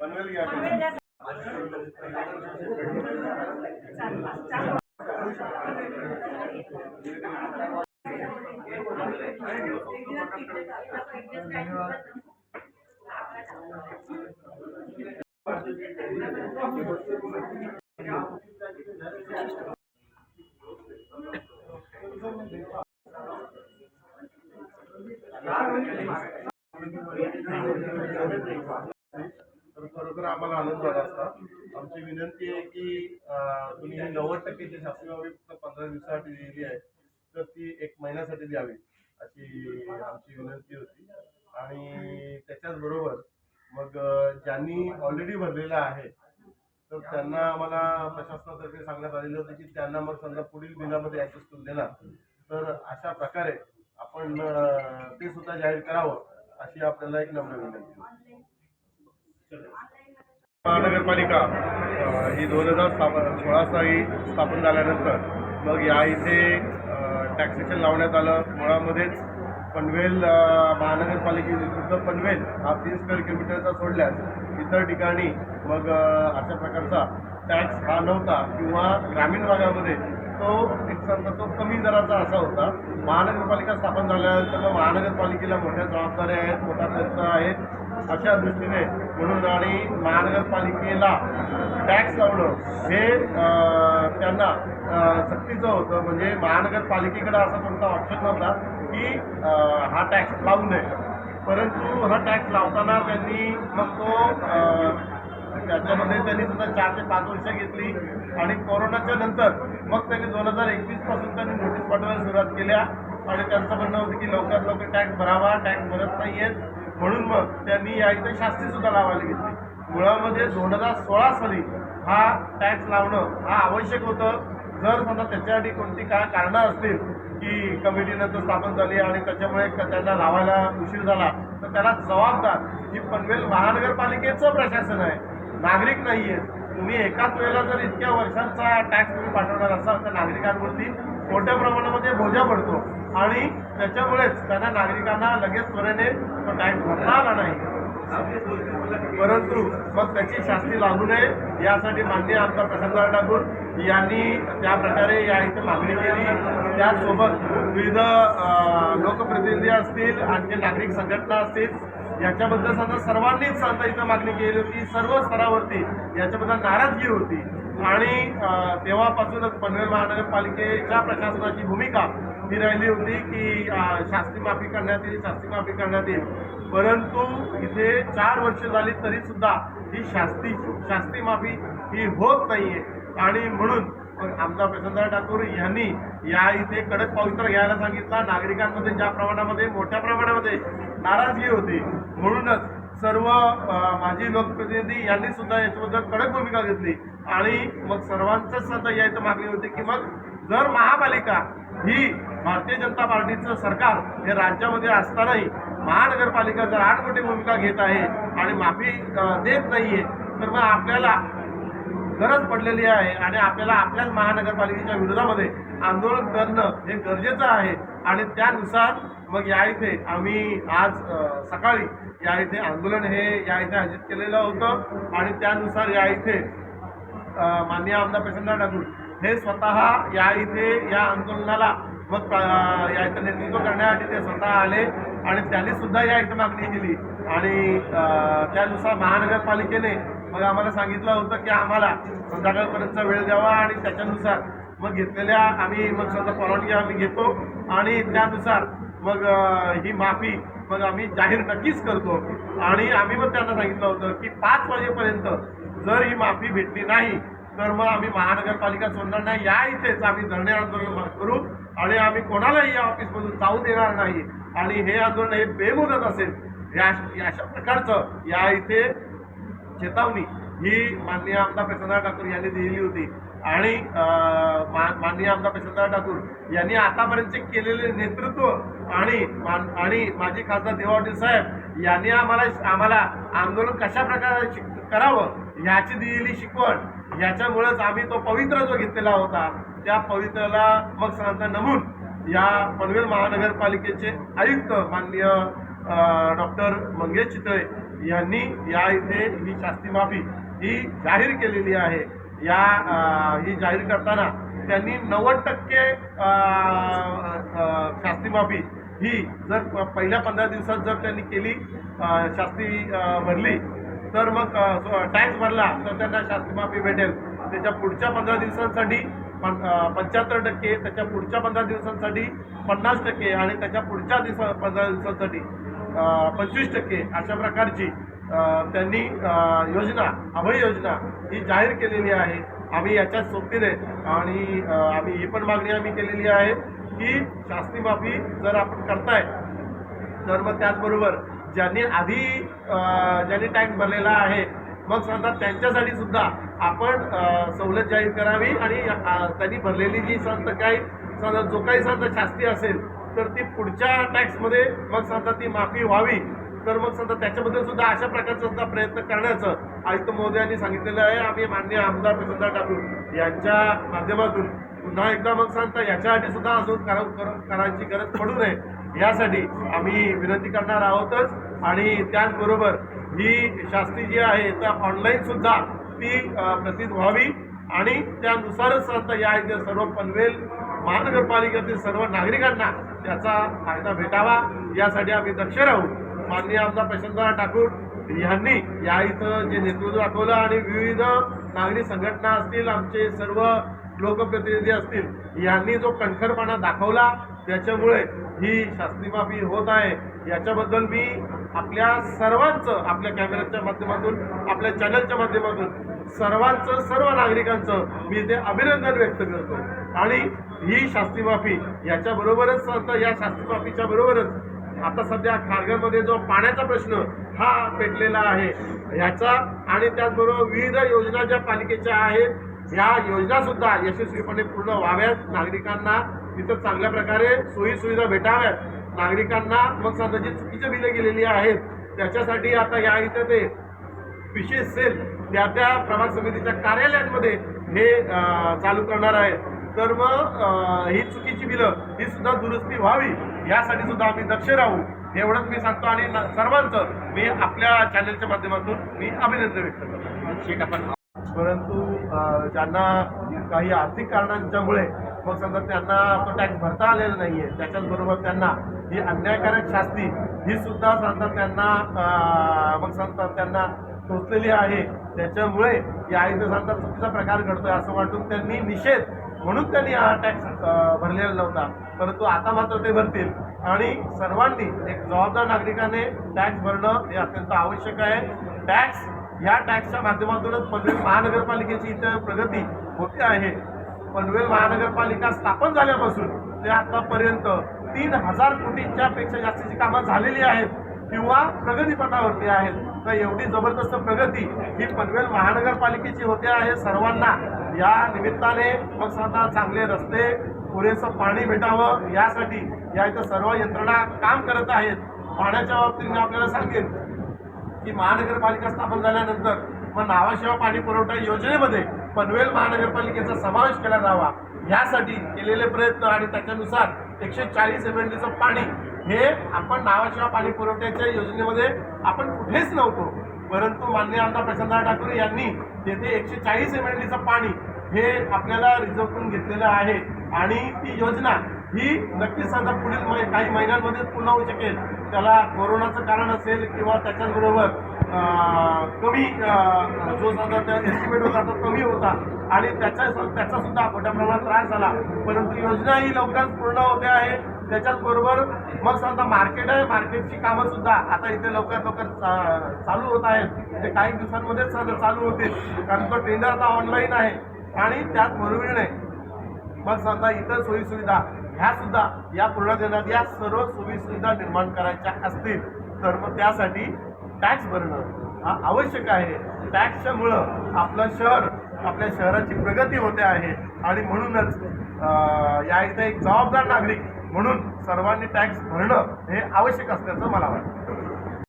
धन्यवाद. तर खरोखर आम्हाला आनंद झाला असता. आमची विनंती आहे की तुम्ही ही नव्वद टक्केची शास्त्रीय बाबी फक्त पंधरा दिवसासाठी दिलेली आहे तर ती एक महिन्यासाठी द्यावी अशी आमची विनंती होती. आणि त्याच्याच बरोबर मग ज्यांनी ऑलरेडी भरलेलं आहे तर त्यांना आम्हाला प्रशासनातर्फे सांगण्यात आलेलं होतं की त्यांना मग समजा पुढील बिलामध्ये ऍडजस्ट करून देणार. तर अशा प्रकारे आपण ते सुद्धा जाहीर करावं अशी आपल्याला एक नम्र विनंती महानगरपालिका ही दोन हजार स्थापन सोळा साली स्थापन झाल्यानंतर मग या इथे टॅक्सेशन लावण्यात आलं. मुळामध्येच पनवेल महानगरपालिकेविरुद्ध पनवेल हा तीन स्क्वेअर किलोमीटरचा सोडल्यास इतर ठिकाणी मग अशा प्रकारचा टॅक्स हा नव्हता. किंवा ग्रामीण भागामध्ये तो एक सांगता तो कमी दराचा असा होता. महानगरपालिका स्थापन झाल्यानंतर मग महानगरपालिकेला मोठ्या जबाबदाऱ्या आहेत मोठा खर्च आहे. अशा दृष्टीने म्हणून आणि महानगरपालिकेला टॅक्स लावणं हे त्यांना सक्तीचं होतं. म्हणजे महानगरपालिकेकडे असा कोणता ऑप्शन नव्हता की हा टॅक्स लावू नये. परंतु हा टॅक्स लावताना त्यांनी मग तो त्याच्यामध्ये त्यांनी सुद्धा चार ते पाच वर्ष घेतली. आणि कोरोनाच्या नंतर मग त्यांनी दोन हजार एकवीसपासून त्यांनी नोटीस पाठवायला सुरुवात केल्या. आणि त्यांचं म्हणणं होतं की लवकरात लवकर टॅक्स भरावा. टॅक्स भरत नाही आहेत म्हणून मग त्यांनी या इथं शास्ती सुद्धा लावायला घेतली. मुळामध्ये दोन हजार सोळा साली हा टॅक्स लावणं हा आवश्यक होतं. जर समजा त्याच्यासाठी कोणती काय कारणं असतील की कमिटी नंतर स्थापन झाली आणि त्याच्यामुळे त्यांना लावायला उशीर झाला तर त्याला जबाबदार ही पनवेल महानगरपालिकेचं प्रशासन आहे. नागरिक नाही आहे तुम्ही एकाच वेळेला जर इतक्या वर्षांचा टॅक्स तुम्ही पाठवणार असाल तर नागरिकांवरती मोठ्या प्रमाणामध्ये बोजा पडतो आणि त्याच्यामुळेच त्यांना नागरिकांना लगेच त्वरेने तो टॅक्स भरता आला नाही. परंतु मग त्याची शास्ती लागू नये यासाठी माननीय आमदार प्रशांतराव ठाकूर यांनी त्या प्रकारे या इथे मागणी केली. त्यासोबत विविध लोकप्रतिनिधी असतील आणखी नागरिक संघटना असतील याच्याबद्दल समजा सर्वांनीच समजा इथं मागणी केली होती. सर्व स्तरावरती याच्याबद्दल नाराजगी होती. आणि तेव्हापासूनच पनवेल महानगरपालिकेच्या प्रशासनाची भूमिका ही राहिली होती की अं, शास्ती माफी करण्यात येईल शास्ती माफी करण्यात येईल. परंतु इथे चार वर्ष झाली तरी सुद्धा ही शास्ती शास्ती माफी ही होत नाहीये. आणि म्हणून मग आमदार प्रशांतराव ठाकूर यांनी या इथे कडक पावित्रा घ्यायला सांगितला. नागरिकांमध्ये ज्या प्रमाणामध्ये मोठ्या प्रमाणामध्ये नाराजगी होती. म्हणूनच सर्व माजी लोकप्रतिनिधी यांनी सुद्धा याच्याबद्दल कडक भूमिका घेतली. आणि मग सर्वांचंच आता या इथं मागणी होती की मग जर महापालिका ही भारतीय जनता पार्टीचं सरकार हे राज्यामध्ये असतानाही महानगरपालिका जर आठ कोटी भूमिका घेत आहे आणि माफी देत देत नाहीये तर मग आपल्याला गरज पडलेली आहे आणि आपल्याला आपल्याच महानगरपालिकेच्या विरोधामध्ये आंदोलन करणं हे गरजेचं आहे. आणि त्यानुसार मग या इथे आम्ही आज सकाळी या इथे आंदोलन हे या इथे आयोजित केलेलं होतं. आणि त्यानुसार या इथे माननीय आमदार प्रसन्न ठाकूर हे स्वतः या इथे या आंदोलनाला मग अ, या इथं नेतृत्व करण्यासाठी ते स्वतः आले आणि त्यांनी सुद्धा या इथं मागणी केली. आणि त्यानुसार महानगरपालिकेने मग आम्हाला सांगितलं होतं की आम्हाला संध्याकाळपर्यंतचा वेळ द्यावा आणि त्याच्यानुसार मग घेतलेल्या आम्ही मग समजा परवानगी आम्ही घेतो आणि त्यानुसार मग ही माफी मग आम्ही जाहीर नक्कीच करतो. आणि आम्ही मग त्यांना सांगितलं होतं की पाच वाजेपर्यंत जर ही माफी भेटली नाही तर मग आम्ही महानगरपालिका सोडणार नाही. या इथेच आम्ही धरणे आंदोलन करू. आणि आम्ही कोणालाही या ऑफिसमधून जाऊ देणार नाही. आणि हे आंदोलन हे बेमुदत असेल. या अशा प्रकारचं या इथे चेतावणी ही माननीय आमदार प्रसन्नराव ठाकूर यांनी दिलेली होती. आणि अं, माननीय आमदार प्रसन्नराव ठाकूर यांनी आतापर्यंतचे केलेले नेतृत्व आणि मान- आणि माजी खासदार देवावडी साहेब यांनी आम्हाला आम्हाला आंदोलन कशा प्रकारे शिक- करावं याची दिलेली शिकवण याच्यामुळेच आम्ही तो पवित्र जो घेतलेला होता त्या पवित्राला मग सांगता नमून या पनवेल महानगरपालिकेचे आयुक्त माननीय डॉक्टर मंगेश चितळे यांनी या इथे ही शास्ती माफी ही जाहीर केलेली आहे. या ही जाहीर करताना त्यांनी नव्वद टक्के शास्ती माफी ही जर पहिल्या पंधरा दिवसात जर त्यांनी केली शास्ती भरली तर मग टॅक्स भरला तर त्यांना शास्तीमाफी भेटेल. त्याच्या पुढच्या पंधरा दिवसांसाठी पंच्याहत्तर टक्के त्याच्या पुढच्या पंधरा दिवसांसाठी पन्नास टक्के आणि त्याच्या पुढच्या दिवसा पंधरा दिवसांसाठी पंचवीस टक्के अशा प्रकारची त्यांनी योजना अभय योजना ही जाहीर केलेली आहे. आम्ही याच्यात सोबतीने आणि आम्ही ही पण मागणी आम्ही केलेली आहे की शास्तीमाफी जर आपण करताय तर मग त्याचबरोबर ज्यांनी आधी ज्यांनी टॅक्स भरलेला आहे मग समजा त्यांच्यासाठी सुद्धा आपण सवलत जाहीर करावी आणि त्यांनी भरलेली जी संत काही समजा जो काही समजा शास्ती असेल तर ती पुढच्या टॅक्समध्ये मग समजा ती माफी व्हावी. तर मग समजा त्याच्याबद्दल सुद्धा अशा प्रकारचा सुद्धा प्रयत्न करण्याचं आयुक्त महोदयांनी सांगितलेलं आहे. आम्ही मान्य आमदार प्रशांत ठाकूर यांच्या माध्यमातून पुन्हा एकदा मग सांगता याच्यासाठी सुद्धा अजून करा कर- करायची गरज पडू नये. यासाठी आम्ही विनंती करणार आहोतच. आणि त्याचबरोबर ही शास्त्री जी आहे तर ऑनलाईन सुद्धा ती प्रसिद्ध व्हावी. आणि त्यानुसारच सांगता या इथे सर्व पनवेल महानगरपालिकेतील सर्व नागरिकांना त्याचा फायदा भेटावा. यासाठी आम्ही दक्ष राहू. माननीय आमदार प्रशांतराव ठाकूर यांनी या इथं जे नेतृत्व दाखवलं आणि विविध नागरी संघटना असतील आमचे सर्व लोकप्रतिनिधी असतील यांनी जो कणखरपणा दाखवला त्याच्यामुळे ही शास्त्रीमाफी होत आहे. याच्याबद्दल मी आपल्या सर्वांचं आपल्या कॅमेऱ्याच्या माध्यमातून आपल्या चॅनलच्या माध्यमातून सर्वांचं सर्व नागरिकांचं मी ते अभिनंदन व्यक्त करतो. आणि ही शास्त्रीमाफी याच्याबरोबरच आता या शास्त्रीमाफीच्या बरोबरच आता सध्या खारघरमध्ये जो पाण्याचा प्रश्न हा पेटलेला आहे ह्याचा आणि त्याचबरोबर विविध योजना ज्या पालिकेच्या आहेत ह्या योजना सुद्धा यशस्वीपणे पूर्ण व्हाव्यात. नागरिकांना तिथं चांगल्या प्रकारे सोयी सुविधा भेटाव्यात. नागरिकांना मग समजा जी चुकीची बिलं गेलेली आहेत. त्याच्यासाठी आता या इथं ते विशेष सेल त्या त्या प्रभाग समितीच्या कार्यालयांमध्ये हे चालू करणार आहे तर मग ही चुकीची बिलं ही सुद्धा दुरुस्ती व्हावी यासाठी सुद्धा आम्ही दक्ष राहू. एवढंच मी सांगतो आणि न- सर्वांचं मी आपल्या चॅनलच्या माध्यमातून मी अभिनंदन व्यक्त करतो. परंतु ज्यांना काही आर्थिक कारणांच्यामुळे मग समजा त्यांना तो टॅक्स भरता आलेला नाही आहे त्याच्याचबरोबर त्यांना ही अन्यायकारक शास्ती ही सुद्धा सांगतात त्यांना मग सांगतात त्यांना टोचलेली आहे. त्याच्यामुळे या इथं सांगतात चुकीचा प्रकार घडतोय असं वाटून त्यांनी निषेध म्हणून त्यांनी हा टॅक्स भरलेला नव्हता. परंतु आता मात्र ते भरतील. आणि सर्वांनी एक जबाबदार नागरिकाने टॅक्स भरणं हे अत्यंत आवश्यक आहे. टॅक्स या टॅक्सच्या माध्यमातूनच पनवेल महानगरपालिकेची इथं प्रगती होते आहे. पनवेल महानगरपालिका स्थापन झाल्यापासून ते आतापर्यंत तीन हजार कोटींच्या पेक्षा जास्तीची कामं झालेली आहेत किंवा प्रगतीपथावरती आहेत. तर एवढी जबरदस्त प्रगती ही पनवेल महानगरपालिकेची होते आहे सर्वांना. या निमित्ताने मग स्वतः चांगले रस्ते पुरेसं पाणी भेटावं यासाठी या इथं सर्व यंत्रणा काम करत आहेत. पाण्याच्या बाबतीत मी आपल्याला सांगेन की महानगरपालिका स्थापन झाल्यानंतर मग नावाशिवा पाणी पुरवठा योजनेमध्ये पनवेल महानगरपालिकेचा समावेश केला जावा. यासाठी केलेले प्रयत्न आणि त्याच्यानुसार एकशे चाळीस एम एल डीचं पाणी हे आपण नावाशिवा पाणी पुरवठ्याच्या योजनेमध्ये आपण कुठेच नव्हतो. परंतु मान्य आमदार प्रशांतराव ठाकरे यांनी तेथे एकशे चाळीस एम एल डीचं पाणी हे आपल्याला रिझर्व करून घेतलेलं आहे आणि ती योजना ही नक्कीच आता पुढील काही महिन्यांमध्ये पूर्ण होऊ शकेल. त्याला कोरोनाचं कारण असेल किंवा त्याच्याचबरोबर कमी जो जो समजा एस्टिमेट होता तो कमी होता आणि त्याच्या त्याचा सुद्धा मोठ्या प्रमाणात त्रास झाला. परंतु योजना ही लवकरच पूर्ण होते आहे. त्याच्याचबरोबर मग समजा मार्केट आहे मार्केटची कामं सुद्धा आता इथे लवकरात लवकर चा- चालू होत आहेत. ते काही दिवसांमध्येच सध्या चालू होतील. कारण तो टेंडर आता ऑनलाईन आहे. आणि त्याच बरोबरीने मग समजा इतर सोयीसुविधा ह्या सुद्धा या पूर्ण देण्यात या सर्व सोयी सुविधा निर्माण करायच्या असतील तर मग त्यासाठी टॅक्स भरणं हा आवश्यक आहे. टॅक्सच्यामुळं आपलं शहर आपल्या शहराची प्रगती होते आहे. आणि म्हणूनच या इथं एक जबाबदार नागरिक म्हणून सर्वांनी टॅक्स भरणं हे आवश्यक असल्याचं मला वाटतं.